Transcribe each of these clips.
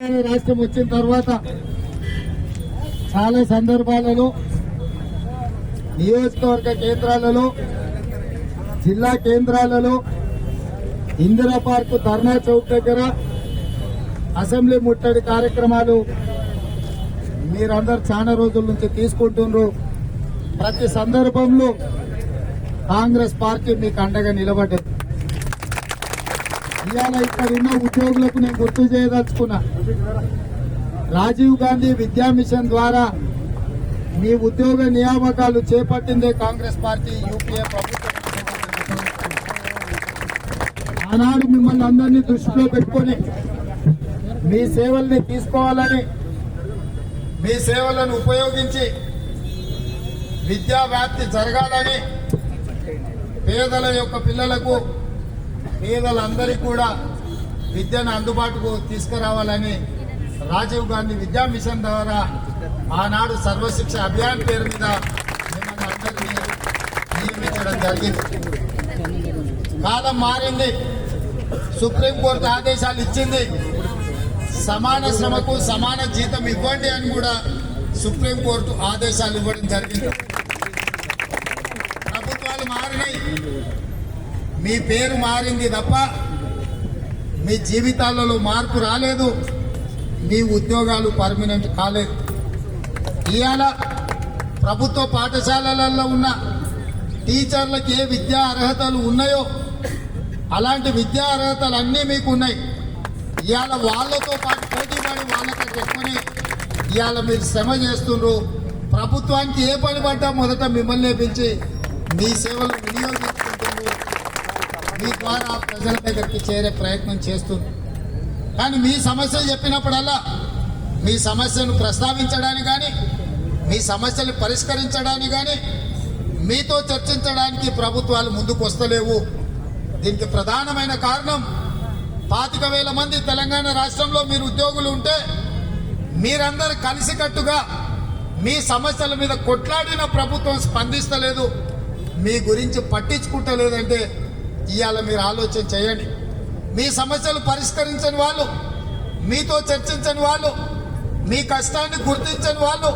రాష్ట్రం వచ్చిన తర్వాత చాలా సందర్భాలలో నియోజకవర్గ కేంద్రాలలో జిల్లా కేంద్రాలలో ఇందిరా పార్కు ధర్నా చౌక్ దగ్గర అసెంబ్లీ ముట్టడి కార్యక్రమాలు మీరందరు చాలా రోజుల నుంచి తీసుకుంటున్నారు ప్రతి సందర్భంలో కాంగ్రెస్ పార్టీ మీకు అండగా నిలబడ్డది. ఇవాళ ఇక్కడ ఉన్న ఉద్యోగులకు నేను గుర్తు చేయదలుచుకున్నా. రాజీవ్ గాంధీ విద్యా మిషన్ ద్వారా మీ ఉద్యోగ నియామకాలు చేపట్టిందే కాంగ్రెస్ పార్టీ యూపీఏ ప్రభుత్వం. ఆనాడు మిమ్మల్ని అందరినీ దృష్టిలో పెట్టుకొని మీ సేవల్ని తీసుకోవాలని మీ సేవలను ఉపయోగించి విద్యా వ్యాప్తి జరగాలని పేదల యొక్క పిల్లలకు పేదలందరికీ కూడా విద్యను అందుబాటుకు తీసుకురావాలని రాజీవ్ గాంధీ విద్యా మిషన్ ద్వారా ఆనాడు సర్వశిక్ష అభియాన్ పేరు మీద మిమ్మల్ని అందరినీ నియమించడం జరిగింది. కాలం మారింది. సుప్రీంకోర్టు ఆదేశాలు ఇచ్చింది. సమాన శ్రమకు సమాన జీతం ఇవ్వండి అని కూడా సుప్రీంకోర్టు ఆదేశాలు ఇవ్వడం జరిగింది. ప్రభుత్వాలు మారినాయి. మీ పేరు మారింది తప్ప మీ జీవితాలలో మార్పు రాలేదు. మీ ఉద్యోగాలు పర్మనెంట్ కాలేదు. ఇవాళ ప్రభుత్వ పాఠశాలలలో ఉన్న టీచర్లకు ఏ విద్యా అర్హతలు ఉన్నాయో అలాంటి విద్యా అర్హతలు అన్నీ మీకు ఉన్నాయి ఇవాళ వాళ్ళతో పాటు పోటీ పడి వాళ్ళకంటే ఎక్కువనే ఇవాళ మీరు శ్రమ చేస్తుండ్రు. ప్రభుత్వానికి ఏ పని పడ్డా మొదట మిమ్మల్ని పిలిచి మీ సేవలు వినియోగించుకుంటున్నారు మీ ద్వారా ప్రజల దగ్గరికి చేరే ప్రయత్నం చేస్తుంది. కానీ మీ సమస్య చెప్పినప్పుడల్లా మీ సమస్యను ప్రస్తావించడానికి కానీ మీ సమస్యలు పరిష్కరించడానికి కానీ మీతో చర్చించడానికి ప్రభుత్వాలు ముందుకు వస్తలేవు. దీనికి ప్రధానమైన కారణం పాతిక వేల మంది తెలంగాణ రాష్ట్రంలో మీరు ఉద్యోగులు ఉంటే మీరందరు కలిసికట్టుగా మీ సమస్యల మీద కొట్లాడిన ప్రభుత్వం స్పందిస్తలేదు. మీ గురించి పట్టించుకుంటలేదంటే ఇవాళ మీరు ఆలోచన చేయండి. మీ సమస్యలు పరిష్కరించని వాళ్ళు మీతో చర్చించని వాళ్ళు మీ కష్టాన్ని గుర్తించని వాళ్ళు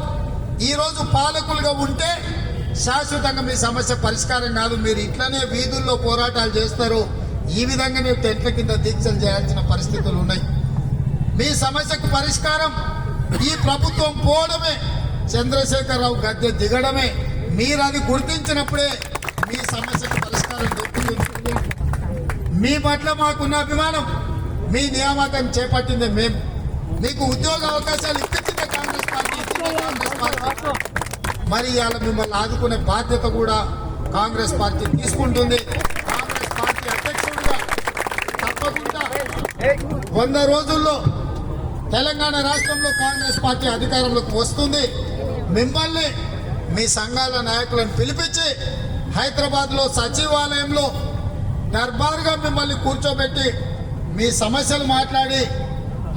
ఈరోజు పాలకులుగా ఉంటే శాశ్వతంగా మీ సమస్య పరిష్కారం కాదు. మీరు ఇట్లనే వీధుల్లో పోరాటాలు చేస్తారు. ఈ విధంగానే టెంట్ల కింద దీక్షలు చేయాల్సిన పరిస్థితులు ఉన్నాయి. మీ సమస్యకు పరిష్కారం ఈ ప్రభుత్వం పోవడమే. చంద్రశేఖరరావు గద్దె దిగడమే. మీరు అది గుర్తించినప్పుడే మీ సమస్యకు మీ పట్ల మాకున్న అభిమానం మీ నియామకం చేపట్టింది మేము. మీకు ఉద్యోగ అవకాశాలు ఇప్పించింది కాంగ్రెస్ పార్టీ కాంగ్రెస్ పార్టీ. మరి ఇవాళ మిమ్మల్ని ఆదుకునే బాధ్యత కూడా కాంగ్రెస్ పార్టీ తీసుకుంటుంది. కాంగ్రెస్ పార్టీ అధ్యక్షుడిగా తప్పకుండా వంద రోజుల్లో తెలంగాణ రాష్ట్రంలో కాంగ్రెస్ పార్టీ అధికారంలోకి వస్తుంది. మిమ్మల్ని మీ సంఘాల నాయకులను పిలిపించి హైదరాబాద్లో సచివాలయంలో దర్బార్గా మిమ్మల్ని కూర్చోబెట్టి మీ సమస్యలు మాట్లాడి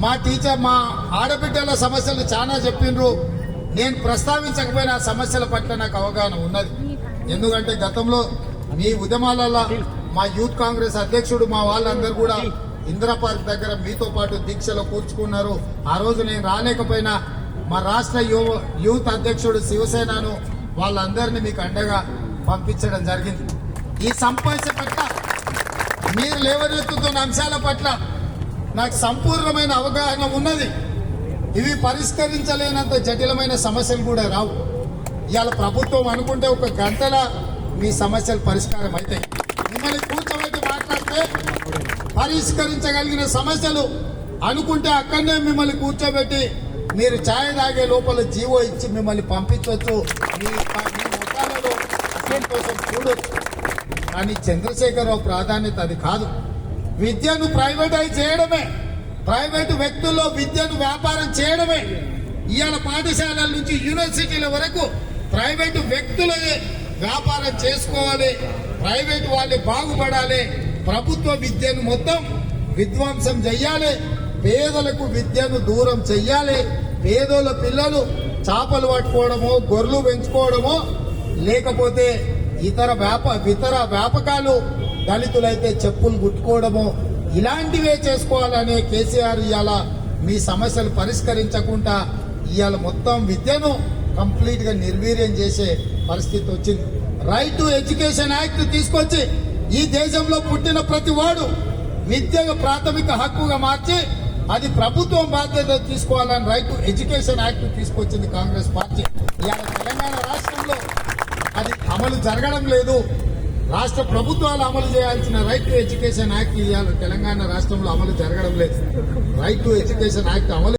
మా టీచర్ మా ఆడబిడ్డల సమస్యలు చాలా చెప్పిండ్రు. నేను ప్రస్తావించకపోయినా ఆ సమస్యల పట్ల నాకు అవగాహన ఉన్నది. ఎందుకంటే గతంలో మీ ఉద్యమాలలో మా యూత్ కాంగ్రెస్ అధ్యక్షుడు మా వాళ్ళందరూ కూడా ఇందిరా పార్క్ దగ్గర మీతో పాటు దీక్షలో కూర్చుకున్నారు. ఆ రోజు నేను రాలేకపోయినా మా రాష్ట్ర యువ యూత్ అధ్యక్షుడు శివసేనను వాళ్ళందరినీ మీకు అండగా పంపించడం జరిగింది. ఈ సమస్య పట్ల మీరు లేవనెత్తుతున్న అంశాల పట్ల నాకు సంపూర్ణమైన అవగాహన ఉన్నది. ఇవి పరిష్కరించలేనంత జటిలమైన సమస్యలు కూడా రావు. ఇవాళ ప్రభుత్వం అనుకుంటే ఒక గంటల మీ సమస్యలు పరిష్కారం అవుతాయి మిమ్మల్ని కూర్చోబెట్టి మాట్లాడితే పరిష్కరించగలిగిన సమస్యలు అనుకుంటే అక్కడనే మిమ్మల్ని కూర్చోబెట్టి మీరు ఛాయ్ తాగే లోపల జీవో ఇచ్చి మిమ్మల్ని పంపించవచ్చు మీ మీ ముఖాలలో చూడొచ్చు. కానీ చంద్రశేఖరరావు ప్రాధాన్యత అది కాదు. విద్యను ప్రైవేటైజ్ చేయడమే. ప్రైవేటు వ్యక్తుల్లో విద్యను వ్యాపారం చేయడమే. ఇవాళ పాఠశాలల నుంచి యూనివర్సిటీల వరకు ప్రైవేటు వ్యక్తులే వ్యాపారం చేసుకోవాలి. ప్రైవేటు వాళ్ళు బాగుపడాలి. ప్రభుత్వ విద్యను మొత్తం విధ్వంసం చెయ్యాలి. పేదలకు విద్యను దూరం చెయ్యాలి. పేదోళ్ళ పిల్లలు చేపలు పట్టుకోవడమో గొర్రెలు పెంచుకోవడమో లేకపోతే ఇతర వ్యాప ఇతర వ్యాపకాలు దళితులైతే చెప్పులు కుట్టుకోవడము ఇలాంటివే చేసుకోవాలనే కేసీఆర్ ఇవాళ మీ సమస్యలు పరిష్కరించకుండా ఇవాళ మొత్తం విద్యను కంప్లీట్గా నిర్వీర్యం చేసే పరిస్థితి వచ్చింది. రైట్ టు ఎడ్యుకేషన్ యాక్ట్ తీసుకొచ్చి ఈ దేశంలో పుట్టిన ప్రతి వాడు విద్యను ప్రాథమిక హక్కుగా మార్చి అది ప్రభుత్వం బాధ్యత తీసుకోవాలని రైట్ టు ఎడ్యుకేషన్ యాక్ట్ తీసుకొచ్చింది కాంగ్రెస్ పార్టీ. ఇవాళ తెలంగాణ అది అమలు జరగడం లేదు. రాష్ట్ర ప్రభుత్వాలు అమలు చేయాల్సిన రైట్ టు ఎడ్యుకేషన్ యాక్ట్ ఇవాళ తెలంగాణ రాష్ట్రంలో అమలు జరగడం లేదు. రైట్ టు ఎడ్యుకేషన్ యాక్ట్ అమలు